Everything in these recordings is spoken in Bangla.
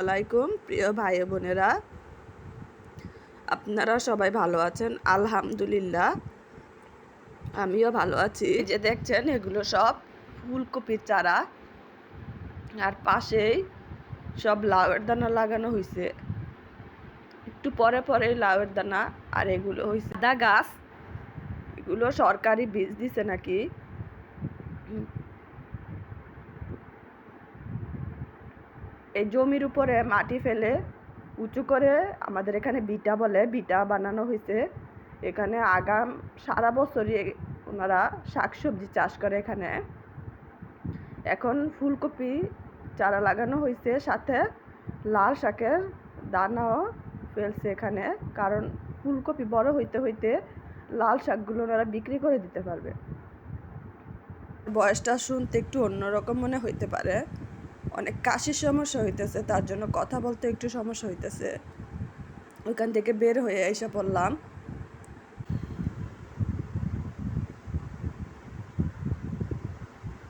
আলাইকুম, প্রিয় ভাই বোনেরা। আপনারা সবাই ভালো আছেন? আলহামদুলিল্লাহ, আমিও ভালো আছি। যে দেখছেন, এগুলো সব ফুলকপির চারা। আর পাশেই সব লাউয়ের দানা লাগানো হয়েছে একটু পরে পরে লাউয়ের দানা আর এগুলো হয়েছে দা গাছ, এগুলো সরকারি বীজ দিছে নাকি? এই জমির উপরে মাটি ফেলে উঁচু করে আমাদের এখানে বিটা বলে, বিটা বানানো হয়েছে। এখানে আগাম সারা বছরই ওনারা শাকসবজি চাষ করে এখানে। এখন ফুলকপি চারা লাগানো হয়েছে, সাথে লাল শাকের দানাও ফেলছে এখানে, কারণ ফুলকপি বড় হইতে হইতে লাল শাকগুলো ওনারা বিক্রি করে দিতে পারবে। বয়সটা শুনতে একটু অন্যরকম মনে হইতে পারে। অনেক কাশির সমস্যা হইতেছে, তার জন্য কথা বলতে একটু সমস্যা হইতেছে। ওইখান থেকে বের হয়ে এসে পড়লাম।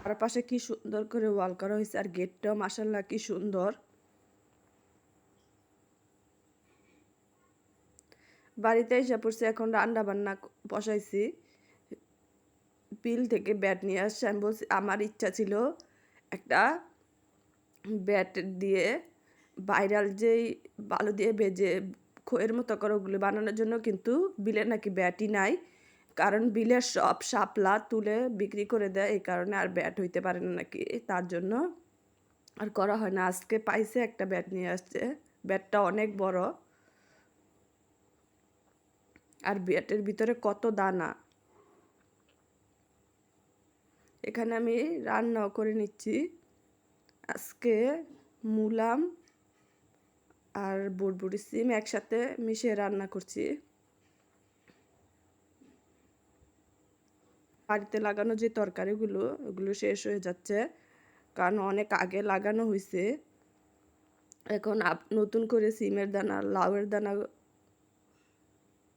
আর পাশে কি সুন্দর করে ওয়াল করা হয়েছে, আর গেটটাও মাসাল্লাহ কি সুন্দর। বাড়িতে এসে পড়ছি, এখন রান্না বান্না বসাইছি। বিল থেকে ব্যাট নিয়ে আসছে, আমি বলছি, আমার ইচ্ছা ছিল একটা ব্যাট দিয়ে ভাইরাল যেই বালু দিয়ে ভেজে খোয়ের মতো করে ওগুলো বানানোর জন্য কিন্তু বিলের নাকি ব্যাটই নাই। কারণ বিলের সব শাপলা তুলে বিক্রি করে দেয়, এই কারণে আর ব্যাট হইতে পারে না নাকি, তার জন্য আর করা হয় না। আজকে পাইছে একটা ব্যাট নিয়ে আসছে ব্যাটটা অনেক বড়। আর ব্যাটের ভিতরে কত দানা? এখানে আমি রান্নাও করে নিচ্ছি। আজকে মুলাম আর বুড়বুড়ি সিম একসাথে মিশিয়ে রান্না করছি। বাড়িতে লাগানো যে তরকারিগুলো, ওগুলো শেষ হয়ে যাচ্ছে, কারণ অনেক আগে লাগানো হয়েছে এখন নতুন করে সিমের দানা, লাউয়ের দানা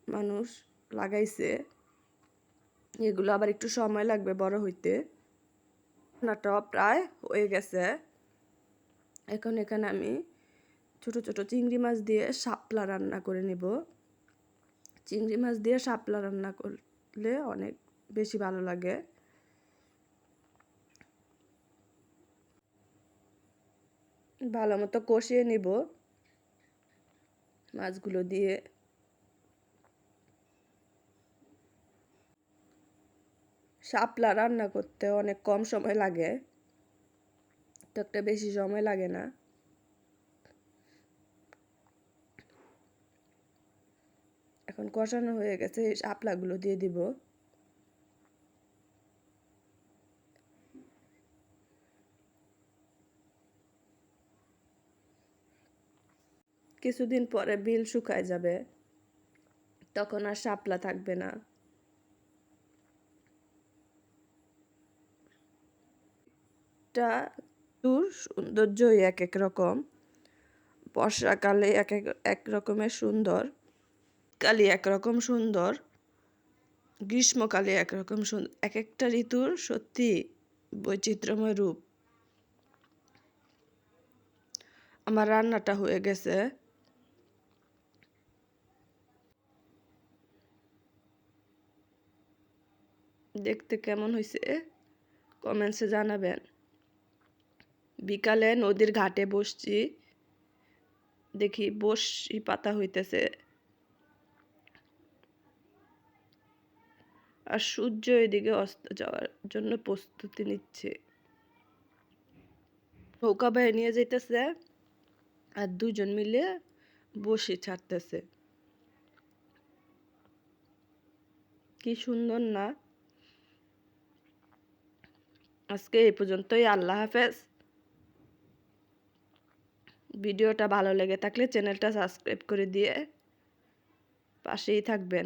মানুষ লাগাইছে। এগুলো আবার একটু সময় লাগবে বড় হইতে। রান্নাটাও প্রায় হয়ে গেছে। এখন এখানে আমি ছোট ছোট চিংড়ি মাছ দিয়ে শাপলা রান্না করে নেব। চিংড়ি মাছ দিয়ে শাপলা রান্না করলে অনেক বেশি ভালো লাগে। ভালো মতো কষিয়ে নিব মাছগুলো দিয়ে। শাপলা রান্না করতে অনেক কম সময় লাগে। তো একটা বেশি সময় লাগে না। এখন কষানো হয়ে গেছে শাপলাগুলো দিয়ে দিব। কিছুদিন পরে বিল শুকায় যাবে, তখন আর শাপলা থাকবে না। একটা ঋতুর সৌন্দর্যই এক এক রকম। বর্ষাকালে এক এক এক রকমের সুন্দর কালে একরকম সুন্দর, গ্রীষ্মকালে একরকম সুন্দর এক একটা ঋতুর সত্যি বৈচিত্র্যময় রূপ। আমার রান্নাটা হয়ে গেছে। দেখতে কেমন হয়েছে কমেন্টসে জানাবেন। বিকালে নদীর ঘাটে বসছি, দেখি বসি পাতা হইতেছে। আর সূর্য এদিকে অস্ত যাওয়ার জন্য প্রস্তুতি নিচ্ছে। নৌকা বাইরে নিয়ে যাইতেছে আর দুজন মিলে বসে ছাড়তেছে। কি সুন্দর না? আজকে এই পর্যন্তই, আল্লাহ হাফেজ। ভিডিওটা ভালো লেগে থাকলে চ্যানেলটা সাবস্ক্রাইব করে দিয়ে পাশেই থাকবেন।